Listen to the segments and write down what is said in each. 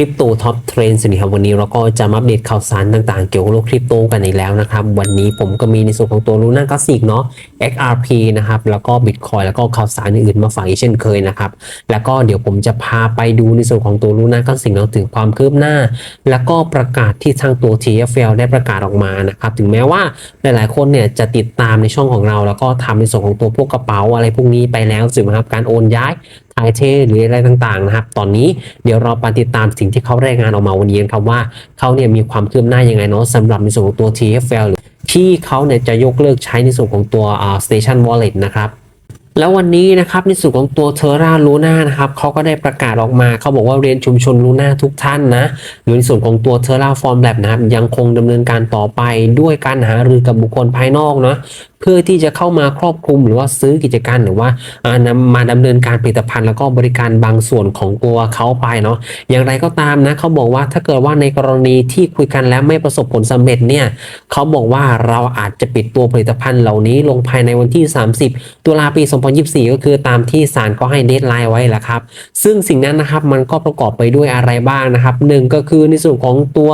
ริปโตท็อปเทรนด์สวัสดีครับวันนี้เราก็จะมาอัปเดตข่าวสารต่างๆ เกี่ยวกับโลกคริปโตกันอีกแล้วนะครับ วันนี้ผมก็มีในส่วนของตัวลูน่าคลาสิกเนาะ XRP นะครับ แล้วก็ Bitcoin แล้วก็ข่าวสารอื่นๆมาฝากอีกเช่นเคยนะครับ แล้วก็เดี๋ยวผมจะพาไปดูในส่วนของตัวลูน่าคลาสิกเนาะถึงความคืบหน้า แล้วก็ประกาศที่ทางตัว TFL ได้ประกาศออกมานะครับถึงแม้ว่าหลายๆคนเนี่ยจะติดตามในช่องของเรา แล้วก็ทำในส่วนของตัวพวกกระเป๋าอะไรพวกนี้ไปแล้วใช่ไหมครับการโอนย้ายถ่ายเทหรืออะไรต่างๆนะครับ ตอนนี้เดี๋ยวเราไปติดตามสิ่งที่เขารายงานออกมาวันนี้นครับว่าเขาเนี่ยมีความคืบหน้ายังไงเนาะสำหรับในส่วนของตัว TFL หรือที่เขาเนี่ยจะยกเลิกใช้ในส่วนของตัวอ่า Station Wallet นะครับแล้ววันนี้นะครับในส่วนของตัวเทอร่าลูน่านะครับเขาก็ได้ประกาศออกมาเขาบอกว่าเรียนชุมชนลูน่าทุกท่านนะหรือในส่วนของตัวเทอร่าฟอร์มแลบนะครับยังคงดำเนินการต่อไปด้วยการหารือกับบุคคลภายนอกเนาะ เพื่อที่จะเข้ามาครอบคลุมหรือว่าซื้อกิจการหรือว่าอ่านำมาดำเนินการผลิตภัณฑ์แล้วก็บริการบางส่วนของตัวเขาไปเนาะอย่างไรก็ตามนะเขาบอกว่าถ้าเกิดว่าในกรณีที่คุยกันแล้วไม่ประสบผลสำเร็จเนี่ยเขาบอกว่าเราอาจจะปิดตัวผลิตภัณฑ์เหล่านี้ลงภายในวันที่ 30 ตุลาปี 2024 ก็คือตามที่ศาลก็ให้เดทไลน์ไว้แหละครับ ซึ่งสิ่งนั้นนะครับมันก็ประกอบไปด้วยอะไรบ้างนะครับหนึ่งก็คือในส่วนของตัว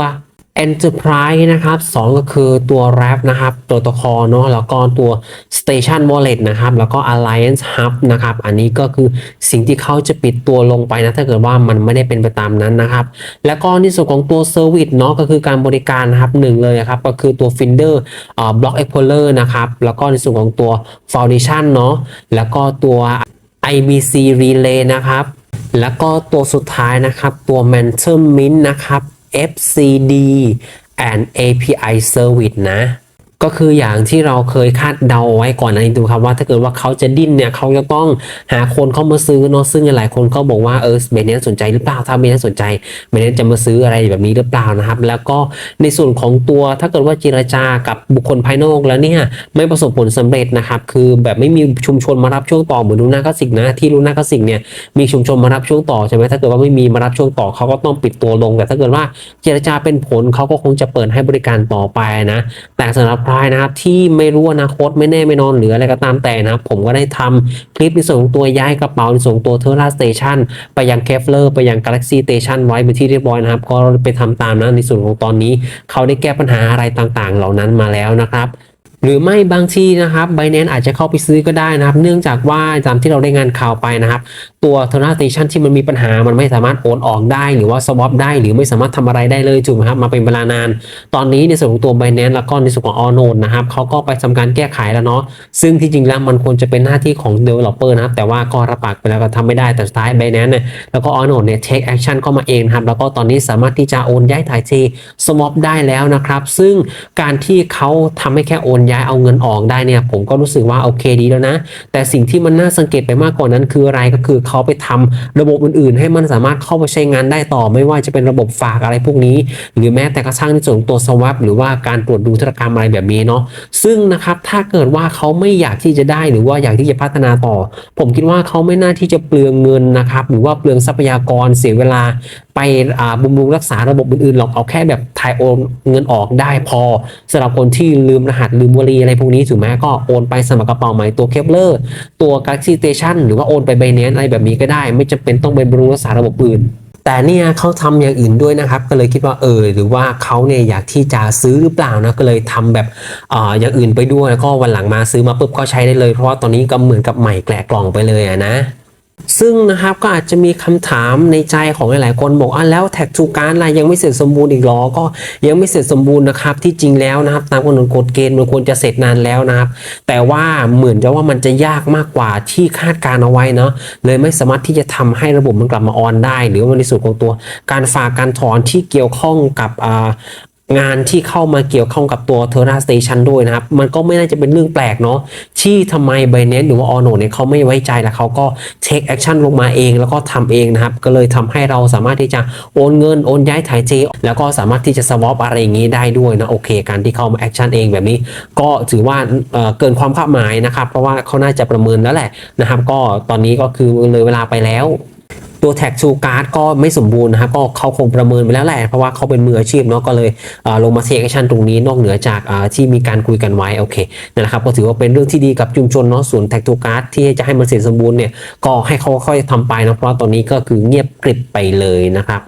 Enterprise นะครับสองก็คือตัว Wrap นะครับ ตัวตคอเนาะแล้วก็ตัว Station Wallet นะครับ แล้วก็ Alliance Hub นะครับ อันนี้ก็คือสิ่งที่เขาจะปิดตัวลงไปนะ ถ้าเกิดว่ามันไม่ได้เป็นไปตามนั้นนะครับ แล้วก็ในส่วนของตัว Service เนาะก็คือการบริการนะครับหนึ่งเลยครับ ก็คือตัว Finder อ่า Block Explorer นะครับ แล้วก็ในส่วนของตัว Foundation เนาะแล้วก็ตัว IBC Relay นะครับ แล้วก็ตัวสุดท้ายนะครับตัว Mantle Mint นะครับ FCD and API Service นะ ก็คืออย่างที่เราเคยคาดเดาไว้ก่อนนานี้ดูครับว่าถ้าเกิดว่าเขาจะดิ้นเนี่ยเขาจะต้องหาคนเข้ามาซื้อเนาะซึ่งหลายคนก็บอกว่าเออเบนเนสสนใจหรือเปล่าถ้าเบนเนสสนใจเบนเนสจะมาซื้ออะไรแบบนี้หรือเปล่านะครับ แล้วก็ในส่วนของตัวถ้าเกิดว่าเจรจากับบุคคลภายนอกแล้วเนี่ยไม่ประสบผลสำเร็จนะครับคือแบบไม่มีชุมชนมารับช่วงต่อเหมือนลูน่าคลาสสิกนะที่ลูน่าคลาสสิกเนี่ยมีชุมชนมารับช่วงต่อใช่ไหมถ้าเกิดว่าไม่มีมารับช่วงต่อเขาก็ต้องปิดตัวลง แต่ถ้าเกิดว่าเจรจาเป็นผลเขาก็คงจะเปิดให้บริการต่อไปนะแต่สำหรับใครนะครับ ที่ไม่รู้อนาคตไม่แน่ไม่นอนหรืออะไรก็ตามแต่นะครับ ผมก็ได้ทำคลิปในส่วนของตัวย้ายกระเป๋าในส่วนของตัวเทอร์ราสเตชันไปยังเคฟเลอร์ไปยังกาแล็กซี่สเตชันไว้เป็นที่เรียบร้อยนะครับ ก็ไปทำตามนะในส่วนของตอนนี้ เขาได้แก้ปัญหาอะไรต่างๆ เหล่านั้นมาแล้วนะครับ หรือไม่บางทีนะครับไบแนนอาจจะเข้าไปซื้อก็ได้นะครับ เนื่องจากว่าตามที่เราได้งานข่าวไปนะครับ ตัวเทอร์นาสเตชันที่มันมีปัญหามันไม่สามารถโอนออกได้ หรือว่าสวอปได้หรือไม่สามารถทำอะไรได้เลยถูกไหมครับมาเป็นเวลานาน ตอนนี้ในส่วนของตัว b i n a n c e แล้วก็ในส่วนของ All Node นะครับเขาก็ไปทำการแก้ไขแล้วเนาะซึ่งที่จริงแล้วมันควรจะเป็นหน้าที่ของ Developer นะครับแต่ว่าก็รับปากไปแล้วก็ทำไม่ได้แต่สุดท้าย b i n a n c e เนี่ยแล้วก็ All Node เนี่ย take action เข้ามาเองครับแล้วก็ตอนนี้สามารถที่จะโอนย้ายถ่ายเท swap ได้แล้วนะครับซึ่งการที่เขาทำให้แค่โอนย้ายเอาเงินออกได้เนี่ยผมก็รู้สึกว่าโอเคดีแล้วนะ แต่สิ่งที่มันน่าสังเกตไปมากกว่านั้น คืออะไรก็คือเขาไปทำระบบอื่นๆ ให้มันสามารถเข้าไปใช้งานได้ต่อ ไม่ว่าจะเป็นระบบฝากอะไรพวกนี้ หรือแม้แต่กระทั่งในส่วนของตัวสว a p หรือว่าการตรวจดูธุรกรรมอะไรแบบนี้เนาะซึ่งนะครับถ้าเกิดว่าเขาไม่อยากที่จะได้หรือว่าอยากที่จะพัฒนาต่อ ผมคิดว่าเขาไม่น่าที่จะเปลืองเงินนะครับหรือว่าเปลืองทรัพยากรเสียเวลาไปอ่าบำรุงรักษาระบบอื่นๆหรอกเอาแค่แบบถ่ายโอนเงินออกได้พอสำหรับคนที่ลืมรหัสลืมวลีอะไรพวกนี้ถูกไหมก็โอนไปสมัครกระเป๋าใหม่ตัวเคปเลอร์ตัว Galaxy Station หรือว่าโอนไป b บเน n อะไรแบบนี้ก็ได้ ไม่จำเป็นต้องไปบำรุงรักษาระบบอื่นแต่เนี่ยเขาทำอย่างอื่นด้วยนะครับ ก็เลยคิดว่าเออหรือว่าเขาเนี่ยอยากที่จะซื้อหรือเปล่านะก็เลยทำแบบอ่าอย่างอื่นไปด้วยแล้วก็วันหลังมาซื้อมาปุ๊บก็ใช้ได้เลย เพราะว่าตอนนี้ก็เหมือนกับใหม่แกละกล่องไปเลยอะนะ ซึ่งนะครับก็อาจจะมีคำถามในใจของหลายๆ คนบอกอะแล้วแท็กทูการอะไรยังไม่เสร็จสมบูรณ์อีกหรอก็ยังไม่เสร็จสมบูรณ์นะครับที่จริงแล้วนะครับ ตามกำหนดกฎเกณฑ์มันควรจะเสร็จนานแล้วนะครับ แต่ว่าเหมือนจะว่ามันจะยากมากกว่าที่คาดการเอาไว้เนาะเลยไม่สามารถที่จะทำให้ระบบมันกลับมาออนได้ หรือว่าในส่วนของตัวการฝากการถอนที่เกี่ยวข้องกับอ่า งานที่เข้ามาเกี่ยวข้องกับตัว t e r r a Station ด้วยนะครับ มันก็ไม่น่าจะเป็นเรื่องแปลกเนาะที่ทำไม b i n a n c e หรือว่า Ono เนี่ยเขาไม่ไว้ใจแล้วเขาก็ take action ลงมาเองแล้วก็ทำเองนะครับ ก็เลยทำให้เราสามารถที่จะโอนเงินโอนย้ายถ่ายเทแล้วก็สามารถที่จะ swap อะไรอย่างนี้ได้ด้วยนะโอเค การที่เขามา action เองแบบนี้ ก็ถือว่าเเกินความคาดหมายนะครับ เพราะว่าเขาน่าจะประเมินแล้วแหละนะครับ ก็ตอนนี้ก็คือเลยเวลาไปแล้ว ตัวแท็กชูการ์ดก็ไม่สมบูรณ์นะครับก็เขาคงประเมินไปแล้วแหละเพราะว่าเขาเป็นมืออาชีพเนาะก็เลยลงมาเทคชั่นตรงนี้นอกเหนือจากที่มีการคุยกันไว้โอเคนะครับก็ถือว่าเป็นเรื่องที่ดีกับชุมชนเนาะส่วนแท็กทูการ์ดที่จะให้มันเสร็จสมบูรณ์เนี่ยก็ให้เขาค่อยๆทำไปนะเพราะตอนนี้ก็คือเงียบกริบไปเลยนะครับ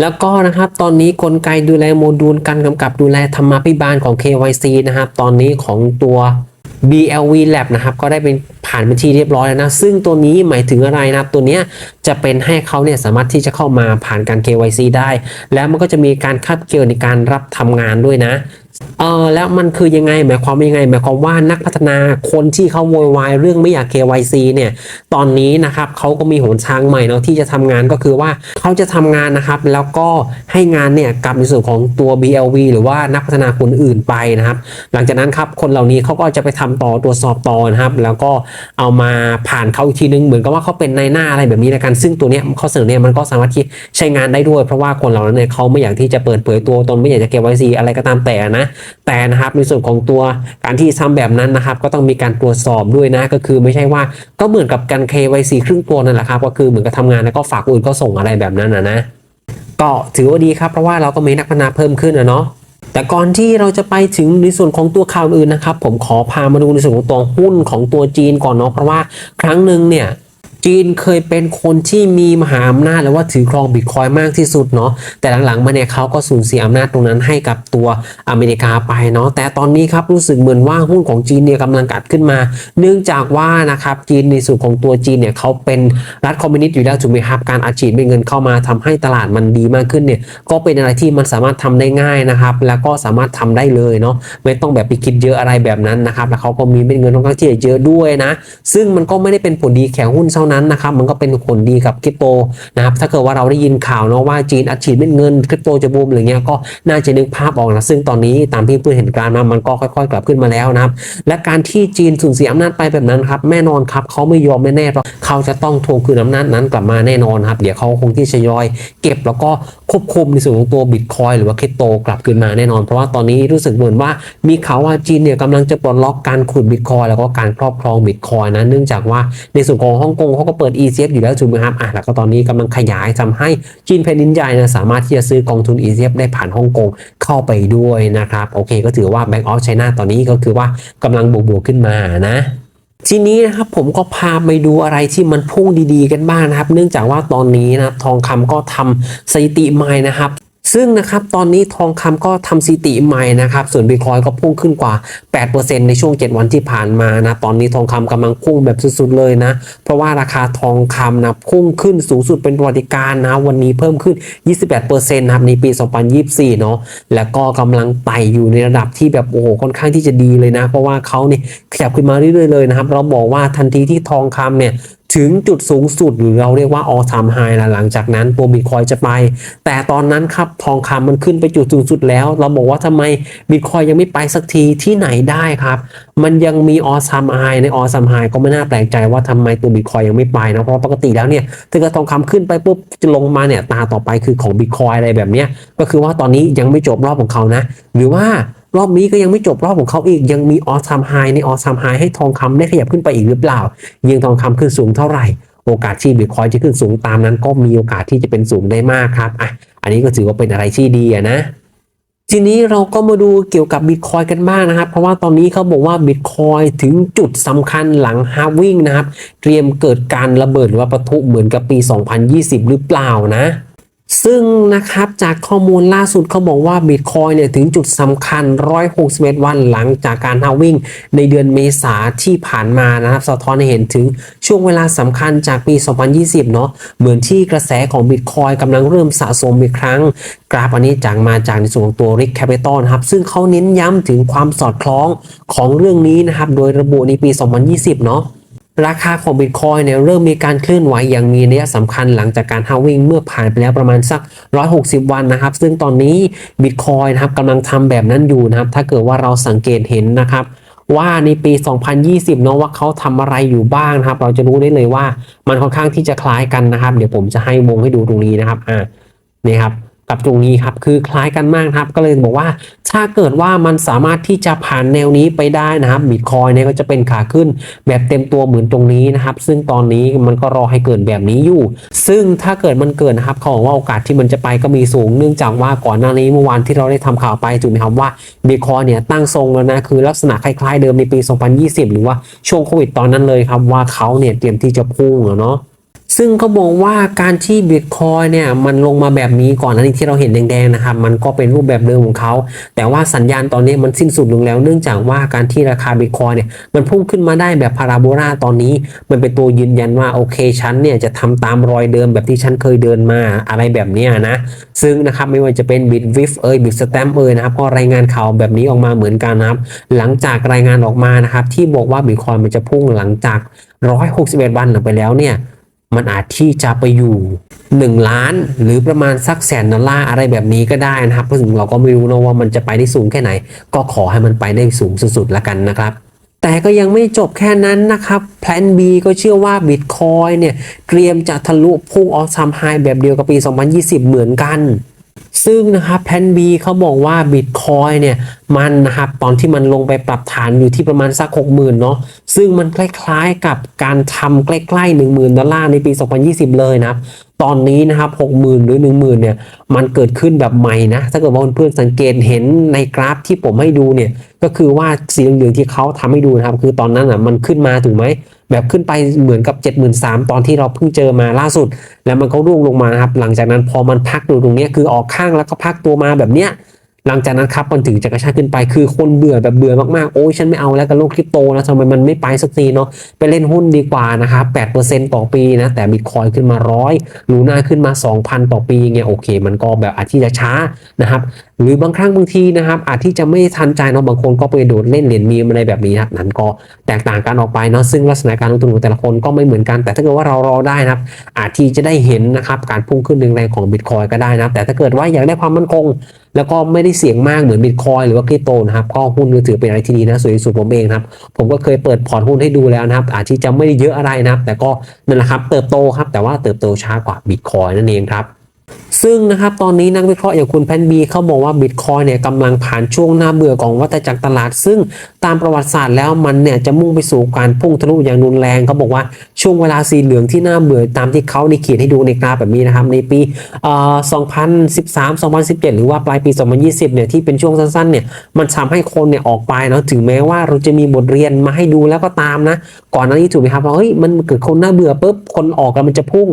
แล้วก็นะครับตอนนี้กลไกดูแลโมดูลการกำกับดูแลธรรมาภิบาลของ KYC นะครับตอนนี้ของตัว BLV Lab นะครับก็ได้เป็นผ่านบัญชีเรียบร้อยแล้วนะซึ่งตัวนี้หมายถึงอะไรนะครับตัวนี้จะเป็นให้เขาเนี่ยสามารถที่จะเข้ามาผ่านการ KYC ได้ แล้วมันก็จะมีการคัดเกณฑ์ในการรับทำงานด้วยนะ เออแล้วมันคือยังไงหมายความว่ายังไงหมายความว่านักพัฒนาคนที่เขาโวยวายเรื่องไม่อยาก KYC เนี่ยตอนนี้นะครับเขาก็มีหนทางใหม่เนาะที่จะทำงานก็คือว่าเขาจะทำงานนะครับ แล้วก็ให้งานเนี่ยกับในส่วนของตัว BLV หรือว่านักพัฒนาคนอื่นไปนะครับ หลังจากนั้นครับคนเหล่านี้เขาก็จะไปทำต่อตรวจสอบต่อนะครับ แล้วก็เอามาผ่านเขาอีกทีนึงเหมือนกับว่าเขาเป็นนายหน้าอะไรแบบนี้ละกันซึ่งตัวเนี้ยข้อเสนอเนี่ยมันก็สามารถที่ใช้งานได้ด้วย เพราะว่าคนเหล่านั้นเนี่ยเขาไม่อยากที่จะเปิดเผยตัวตนไม่อยากจะ KYC อะไรก็ตามแต่นะแต่นะครับในส่วนของตัวการที่ทำแบบนั้นนะครับก็ต้องมีการตรวจสอบด้วยนะก็คือไม่ใช่ว่าก็เหมือนกับการ KYC ครึ่งตัวนั่นแหละครับก็คือเหมือนกับทำงานแล้วก็ฝากอื่นก็ส่งอะไรแบบนั้นนะนะก็ถือว่าดีครับเพราะว่าเราก็มีนักพัฒนาเพิ่มขึ้นนะเนาะแต่ก่อนที่เราจะไปถึงในส่วนของตัวข่าวอื่นนะครับ ผมขอพามาดูในส่วนของตัวหุ้นของตัวจีนก่อนเนาะเพราะว่าครั้งหนึ่งเนี่ย จีนเคยเป็นคนที่มีมหาอำนาจหรือว่าถือครองบิตคอยมากที่สุดเนาะแต่หลังๆมาเนี่ยเขาก็สูญเสียอำนาจตรงนั้นให้กับตัวอเมริกาไปเนาะแต่ตอนนี้ครับรู้สึกเหมือนว่าหุ้นของจีนเนี่ยกำลังกัดขึ้นมา เนื่องจากว่านะครับจีนในส่วนของตัวจีนเนี่ยเขาเป็นรัฐคอมมิวนิสต์อยู่แล้วถูกไหมครับการอัดฉีดเป็นเงินเข้ามาทำให้ตลาดมันดีมากขึ้นเนี่ยก็เป็นอะไรที่มันสามารถทำได้ง่ายนะครับแล้วก็สามารถทำได้เลยเนาะไม่ต้องแบบไปคิดเยอะอะไรแบบนั้นนะครับแล้วเขาก็มีเป็นเงินค่อนข้างที่จะเยอะด้วยนะซึ่งมันก็ไม่ได้เป็นผลดีแข่หุ้นเท่านั้นนะครับมันก็เป็นผลดีกับคริปโตนะครับถ้าเกิดว่าเราได้ยินข่าวเนาะว่าจีนอัดฉีดเป็นเงินคริปโตจะบูมอะไรเงี้ยก็น่าจะนึกภาพออกนะซึ่งตอนนี้ตามที่เพื่อนเห็นการมามันก็ค่อยๆ กลับขึ้นมาแล้วนะครับและการที่จีนสูญเสียอำนาจไปแบบนั้นครับแน่นอนครับเขาไม่ยอมแน่ๆหรอกเขาจะต้องทวงคืนอำนาจนั้นกลับมาแน่นอนครับเดี๋ยวเขาคงที่จะยอย เก็บแล้วก็ควบคุมในส่วนของตัวบิตคอยหรือว่าคริปโตกลับคืนมาแน่นอน เพราะว่าตอนนี้รู้สึกเหมือนว่ามีข่าวว่าจีนเนี่ยกำลังจะปลดล็อกการขุดบิตคอยแล้วก็การครอบครองบิตคอยนะเนื่องจากว่าในส่วนของฮ่องกงเขาก็เปิด ETF อยู่แล้วถูกไหมครับอะแล้วก็ตอนนี้กำลังขยายทำให้จีนแผ่นดินใหญ่นะสามารถที่จะซื้อกองทุน ETF ได้ผ่านฮ่องกงเข้าไปด้วยนะครับโอเค ก็ถือว่า Bank of China ตอนนี้ก็คือว่ากำลังบวกๆขึ้นมานะ ทีนี้นะครับผมก็พาไปดูอะไรที่มันพุ่งดีๆกันบ้างนะครับ เนื่องจากว่าตอนนี้นะครับทองคำก็ทำสถิติใหม่นะครับ ซึ่งนะครับตอนนี้ทองคำก็ทำสถิติใหม่นะครับ ส่วนบิตคอยก็พุ่งขึ้นกว่า 8%ในช่วง 7 วันที่ผ่านมานะ ตอนนี้ทองคำกำลังพุ่งแบบสุดๆเลยนะ เพราะว่าราคาทองคำนะพุ่งขึ้นสูงสุดเป็นประวัติการณ์นะ วันนี้เพิ่มขึ้น 28%นะครับในปี 2024 เนาะแล้วก็กำลังไต่อยู่ในระดับที่แบบโอ้โหค่อนข้างที่จะดีเลยนะ เพราะว่าเขาเนี่ยขยับขึ้นมาเรื่อยๆเลยนะครับ เราบอกว่าทันทีที่ทองคำเนี่ย ถึงจุดสูงสุดหรือเราเรียกว่า all time high นะหลังจากนั้นตัวบิตคอยจะไป แต่ตอนนั้นครับทองคำมันขึ้นไปจุดสูงสุดแล้ว เราบอกว่าทำไมบิตคอยยังไม่ไปสักทีที่ไหนได้ครับ มันยังมี all time high ใน all time high ก็ไม่น่าแปลกใจว่าทำไมตัวบิตคอยยังไม่ไปนะเพราะปกติแล้วเนี่ยถ้าเกิดทองคำขึ้นไปปุ๊บจะลงมาเนี่ยตาต่อไปคือของบิตคอยอะไรแบบเนี้ยก็คือว่าตอนนี้ยังไม่จบรอบของเขานะ หรือว่า รอบนี้ก็ยังไม่จบรอบของเขาอีก ยังมีออ t ามไฮในออ t ามไฮให้ทองคำได้ขยับขึ้นไปอีกหรือเปล่า ยิงทองคำขึ้นสูงเท่าไหร่ โอกาสที่บิตคอยจะขึ้นสูงตามนั้น ก็มีโอกาสที่จะเป็นสูงได้มากครับอะอันนี้ก็ถือว่าเป็นอะไรที่ดีนะ ทีนี้เราก็มาดูเกี่ยวกับบิตคอยกันบ้างนะครับ เพราะว่าตอนนี้เขาบอกว่าบิตคอยถึงจุดสำคัญหลังฮาวิ่งนะครับ เตรียมเกิดการระเบิดหรือว่าปะทุเหมือนกับปี 2020 หรือเปล่านะ ซึ่งนะครับจากข้อมูลล่าสุดเขาบอกว่าบิตคอยเนี่ยถึงจุดสำคัญ 161 วันหลังจากการฮาวิ่ง ในเดือนเมษาที่ผ่านมานะครับ สะท้อนให้เห็นถึงช่วงเวลาสำคัญจากปี 2020 เนาะเหมือนที่กระแสของบิตคอยกำลังเริ่มสะสมอีกครั้ง กราฟอันนี้จากมาจากในส่วนของตัว Rick Capital นครับ ซึ่งเขาเน้นย้ำถึงความสอดคล้องของเรื่องนี้นะครับ โดยระบุในปี 2020 เนาะ ราคาของบิตคอยเนี่ยเริ่มมีการเคลื่อนไหวอย่างมีนัยสำคัญหลังจากการฮาวิ่งเมื่อผ่านไปแล้วประมาณสัก 160 วันนะครับ ซึ่งตอนนี้บิตคอยนะครับกำลังทำแบบนั้นอยู่นะครับ ถ้าเกิดว่าเราสังเกตเห็นนะครับ ว่าในปี 2020เนาะว่าเขาทำอะไรอยู่บ้างนะครับ เราจะรู้ได้เลยว่ามันค่อนข้างที่จะคล้ายกันนะครับ เดี๋ยวผมจะให้วงให้ดูตรงนี้นะครับอ่านี่ครับ กับตรงนี้ครับคือคล้ายกันมากนะครับก็เลยบอกว่าถ้าเกิดว่ามันสามารถที่จะผ่านแนวนี้ไปได้นะครับบิตคอยเนี่ยก็จะเป็นขาขึ้นแบบเต็มตัวเหมือนตรงนี้นะครับ ซึ่งตอนนี้มันก็รอให้เกิดแบบนี้อยู่ ซึ่งถ้าเกิดมันเกิดนะครับเขาบอกว่าโอกาสที่มันจะไปก็มีสูง เนื่องจากว่าก่อนหน้านี้เมื่อวานที่เราได้ทำข่าวไปถูกไหมครับว่าบิตคอยเนี่ยตั้งทรงแล้วนะคือลักษณะคล้ายๆเดิมในปี 2020 หรือว่าช่วงโควิดตอนนั้นเลยครับว่าเขาเนี่ยเตรียมที่จะพุ่งอเนาะ ซึ่งเขาบอกว่าการที่บิตคอยเนี่ยมันลงมาแบบนี้ก่อนหน้านี้ที่เราเห็นแดงๆนะครับมันก็เป็นรูปแบบเดิมของเขา แต่ว่าสัญญาณตอนนี้มันสิ้นสุดลงแล้ว เนื่องจากว่าการที่ราคาบิตคอยเนี่ยมันพุ่งขึ้นมาได้แบบพาราโบลาตอนนี้ มันเป็นตัวยืนยันว่าโอเคฉันเนี่ยจะทำตามรอยเดิมแบบที่ฉันเคยเดินมาอะไรแบบนี้นะซึ่งนะครับไม่ว่าจะเป็นบิตวิฟเอ่ยบิตสแตมเอ่ยนะครับก็รายงานข่าวแบบนี้ออกมาเหมือนกันนะครับหลังจากรายงานออกมานะครับที่บอกว่าบิตคอยมันจะพุ่งหลังจาก 161 วันไปแล้วเนี่ย มันอาจที่จะไปอยู่ 1 ล้านหรือประมาณสักแสนดอลลาร์อะไรแบบนี้ก็ได้นะครับเพราะถึงเราก็ไม่รู้นะว่ามันจะไปได้สูงแค่ไหน ก็ขอให้มันไปได้สูงสุดๆละกันนะครับ แต่ก็ยังไม่จบแค่นั้นนะครับแพลน B ก็เชื่อว่า Bitcoin เนี่ย เตรียมจะทะลุพุ่งออซัมไฮแบบเดียวกับปี 2020 เหมือนกัน ซึ่งนะครับแพน B เขาบอกว่า Bitcoin เนี่ยมันนะครับตอนที่มันลงไปปรับฐานอยู่ที่ประมาณสัก 60,000เนาะซึ่งมันคล้ายๆกับการทำใกล้ๆ 10,000 ดอลลาร์ในปี 2020 เลยนะครับ ตอนนี้นะครับ 60,000 หรือ 10,000 เนี่ยมันเกิดขึ้นแบบใหม่นะ ถ้าเกิดว่าเพื่อนๆสังเกตเห็นในกราฟที่ผมให้ดูเนี่ยก็คือว่าสีเหลืองๆที่เขาทำให้ดูนะครับ คือตอนนั้นอะมันขึ้นมาถูกไหม แบบขึ้นไปเหมือนกับ 73,000 ตอนที่เราเพิ่งเจอมาล่าสุด แล้วมันก็ร่วงลงมาครับ หลังจากนั้นพอมันพักอยู่ตรงนี้คือออกข้างแล้วก็พักตัวมาแบบเนี้ยหลังจากนั้นครับมันถึงจะกระชากขึ้นไปคือคนเบื่อแบบเบื่อมากๆ โอ้ยฉันไม่เอาแล้วกับโลกคริปโตแล้วทำไมมันไม่ไปสักทีเนาะไปเล่นหุ้นดีกว่านะครับ8%ต่อปีนะ แต่บิตคอยขึ้นมาร้อยลูน่าขึ้นมา 2,000 ต่อปีเงี้ยโอเค มันก็แบบอาจจะช้านะครับ หรือบางครั้งบางทีนะครับ อาจที่จะไม่ทันใจเนาะบางคนก็ไปโดดเล่นเหรียญมีมอะไรแบบนี้นะครับนั้นก็แตกต่างกันออกไปเนาะซึ่งลักษณะการลงทุนของแต่ละคนก็ไม่เหมือนกัน แต่ถ้าเกิดว่าเรารอได้นะครับ อาจที่จะได้เห็นนะครับการพุ่งขึ้นแรงๆของบิตคอยก็ได้นะครับแต่ถ้าเกิดว่าอยากได้ความมั่นคง แล้วก็ไม่ได้เสี่ยงมากเหมือนบิตคอยหรือว่าคริปโตนะครับก็หุ้นก็ถือเป็นอะไรที่ดีนะสวยที่สุดผมเองครับผมก็เคยเปิดพอร์ตหุ้นให้ดูแล้วนะครับ อาจที่จะไม่ได้เยอะอะไรนะครับ แต่ก็นั่นแหละครับเติบโตครับแต่ว่าเติบโตช้ากว่าบิตคอยนั่นเองครับ ซึ่งนะครับตอนนี้นักวิเคราะห์อย่างคุณแพนบีเขาบอกว่าบิตคอยเนี่ยกำลังผ่านช่วงหน้าเบื่อของวัฏจักรตลาด ซึ่งตามประวัติศาสตร์แล้วมันเนี่ยจะมุ่งไปสู่การพุ่งทะลุอย่างรุนแรงเขาบอกว่าช่วงเวลาสีเหลืองที่น่าเบื่อตามที่เขาในเขียนให้ดูในกราฟแบบนี้นะครับในปี2013 2017 หรือว่าปลายปี 2020 เนี่ยที่เป็นช่วงสั้นๆเนี่ยมันทำให้คนเนี่ยออกไปเนาะถึงแม้ว่าเราจะมีบทเรียนมาให้ดูแล้วก็ตามนะ ก่อนหน้านี้ถูกไหมครับว่าเฮ้ยมันเกิดคนน่าเบื่อปุ๊บคนออกแล้วมันจะพุ่ง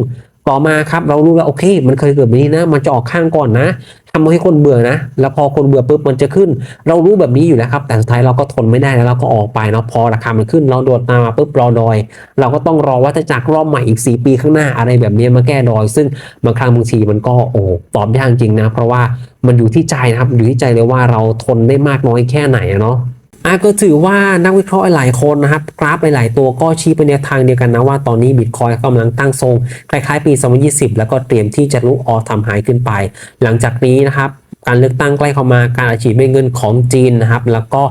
ต่อมาครับเรารู้แล้วโอเค มันเคยเกิดแบบนี้นะ มันจะออกข้างก่อนนะทำให้คนเบื่อนะ แล้วพอคนเบื่อปุ๊บมันจะขึ้น เรารู้แบบนี้อยู่แล้วครับ แต่สุดท้ายเราก็ทนไม่ได้แล้วเราก็ออกไปเนาะพอราคามันขึ้น เราโดดตามมาปุ๊บรอดอย เราก็ต้องรอว่าจะจากรอบใหม่อีก 4 ปีข้างหน้าอะไรแบบนี้มาแก้ดอย ซึ่งบางครั้งบางทีมันก็โอ้ตอบยากจริงนะ เพราะว่ามันอยู่ที่ใจนะครับอยู่ที่ใจเลยว่าเราทนได้มากน้อยแค่ไหนเนาะ อะก็ถือว่านักวิเคราะห์หลายคนนะครับ กราฟหลายๆตัวก็ชี้ไปในทางเดียวกันนะว่าตอนนี้บิตคอยกำลังตั้งทรง คล้ายๆ ปี 2020 แล้วก็เตรียมที่จะลุกออทำหายขึ้นไป หลังจากนี้นะครับการเลือกตั้งใกล้เข้ามาการอาชีพเงินของจีนนะครับ แล้วก็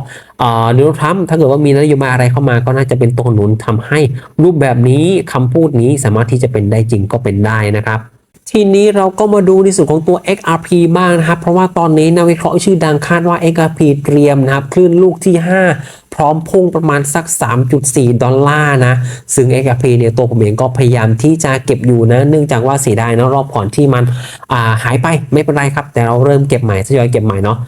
โดนัลด์ทรัมป์ถ้าเกิดว่ามีนโยบายอะไรเข้ามาก็น่าจะเป็นตัวหนุนทำให้รูปแบบนี้คำพูดนี้สามารถที่จะเป็นได้จริงก็เป็นได้นะครับ ทีนี้เราก็มาดูในส่วนของตัว XRP บ้างนะครับ เพราะว่าตอนนี้นักวิเคราะห์ชื่อดังคาดว่า XRP เตรียมนะครับคลื่นลูกที่ 5พร้อมพุ่งประมาณสัก 3.4 ดอลลาร์นะ ซึ่ง XRP เนี่ยตัวผมเองก็พยายามที่จะเก็บอยู่นะ เนื่องจากว่าเสียดายนะรอบก่อนที่มันาหายไปไม่เป็นไรครับ แต่เราเริ่มเก็บใหม่ทยอยเก็บใหม่เนาะ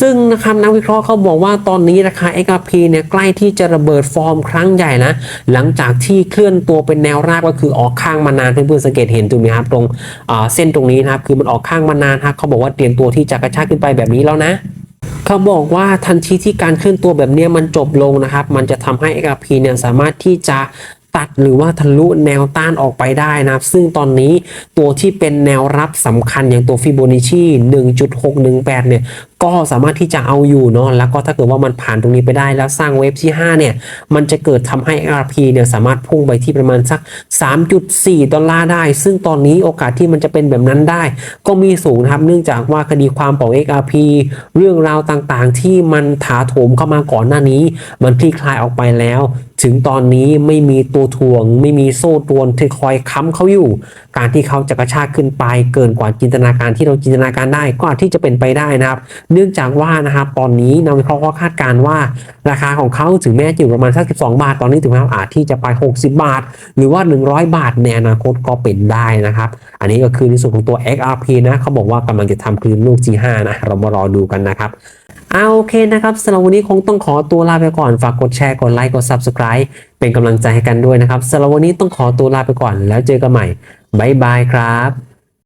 ซึ่งนะครับนักวิเคราะห์เขาบอกว่าตอนนี้ราคา XRP เนี่ยใกล้ที่จะระเบิดฟอร์มครั้งใหญ่นะ หลังจากที่เคลื่อนตัวเป็นแนวราบก็คือออกข้างมานานเพื่อนๆสังเกตเห็นถูกไหมครับตรงเส้นตรงนี้นะครับคือมันออกข้างมานานครับเขาบอกว่าเตรียมตัวที่จะกระชากขึ้นไปแบบนี้แล้วนะเขาบอกว่าทันทีที่การเคลื่อนตัวแบบนี้มันจบลงนะครับ มันจะทำให้ XRP เนี่ยสามารถที่จะตัดหรือว่าทะลุแนวต้านออกไปได้นะครับ ซึ่งตอนนี้ตัวที่เป็นแนวรับสำคัญอย่างตัวฟิโบนัชชี1.618 เนี่ย ก็สามารถที่จะเอาอยู่เนาะแล้วก็ถ้าเกิดว่ามันผ่านตรงนี้ไปได้แล้วสร้างเวฟที่ 5 เนี่ย มันจะเกิดทำให้ RP เนี่ยสามารถพุ่งไปที่ประมาณสัก 3.4 ดอลลาร์ได้ ซึ่งตอนนี้โอกาสที่มันจะเป็นแบบนั้นได้ ก็มีสูงนะครับเนื่องจากว่าคดีความของ XRP เรื่องราวต่างๆ ที่มันถาโถมเข้ามาก่อนหน้านี้ มันคลี่คลายออกไปแล้ว ถึงตอนนี้ไม่มีตัวถ่วง ไม่มีโซ่ตรวนที่คอยค้ำเขาอยู่ การที่เขาจะกระชากขึ้นไปเกินกว่าจินตนาการที่เราจินตนาการได้ ก็อาจที่จะเป็นไปได้นะครับเนื่องจากว่านะครับตอนนี้นักวิเคราะห์ก็คาดการณ์ว่า ราคาของเขาถึงแม้จะอยู่ประมาณสัก12 บาท ตอนนี้ถึงแม้อาจที่จะไป 60 บาท หรือว่า 100 บาทในอนาคตก็เป็นได้นะครับ อันนี้ก็คือในส่วนของตัว XRP นะเขาบอกว่ากำลังจะทำคลื่นลูก G5 นะเรามารอดูกันนะครับเอาโอเคนะครับสำหรับวันนี้คงต้องขอตัวลาไปก่อนฝากกดแชร์กดไลค์กด Subscribe เป็นกำลังใจให้กันด้วยนะครับสำหรับวันนี้ต้องขอตัวลาไปก่อนแล้วเจอกันใหม่บ๊ายบายครับ